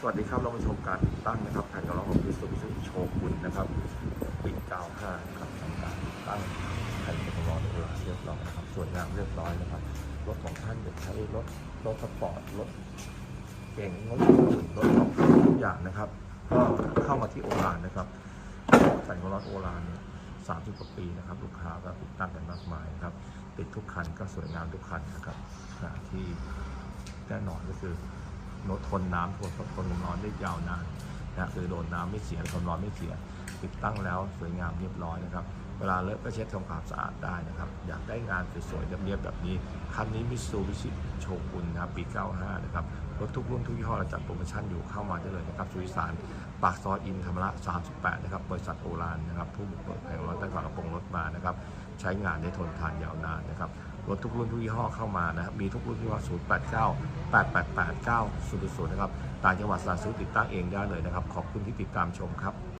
สวัสดีครับ เรามาชมการติดตั้งนะครับแผ่นกระรอกของพิสูจน์โชกุนนะครับปี95นะครับทำการติดตั้งแผ่นกระรอกเรียบร้อยนะครับสวยงามเรียบร้อยนะครับรถของท่านจะใช้รถรถสปอร์ตรถเก่งรถรถของทุกอย่างนะครับ ก็เข้ามาที่โอรานนะครับแผ่นกระรอกโอรานเนี่ย30กว่าปีนะครับ ลูกค้าก็ติดตั้งกันมากมายครับติดทุกคันก็สวยงามทุกคันนะครับที่แน่นอนก็คือ รถทนน้ำทนทนความร้อนได้ยาวนานนะคือโดนน้ำไม่เสียความร้อนไม่เสีย ติดตั้งแล้วสวยงามเรียบร้อยนะครับ เวลาเลอะก็เช็ดทำความสะอาดได้นะครับ อยากได้งานสวยๆเรียบๆแบบนี้ คันนี้มิสูบิชิโชกุนนะครับปี 95 นะครับ รถทุกรุ่นทุกยี่ห้อเราจัดโปรโมชั่นอยู่เข้ามาได้เลยนะครับสุริสารปากซอยอินธรรมระ38 นะครับ บริษัทโอรานนะครับ ผู้บุกเบิกแผงรถตั้งแต่กระโปรงรถมานะครับ ใช้งานได้ทนทานยาวนานนะครับ รถทุกรุ่นทุกยี่ห้อเข้ามานะครับ มีทุกรุ่นที่ว่า 089 888 9000นะครับ ต่างจังหวัดสามารถซื้อติดตั้งเองได้เลยนะครับ ขอบคุณที่ติดตามชมครับ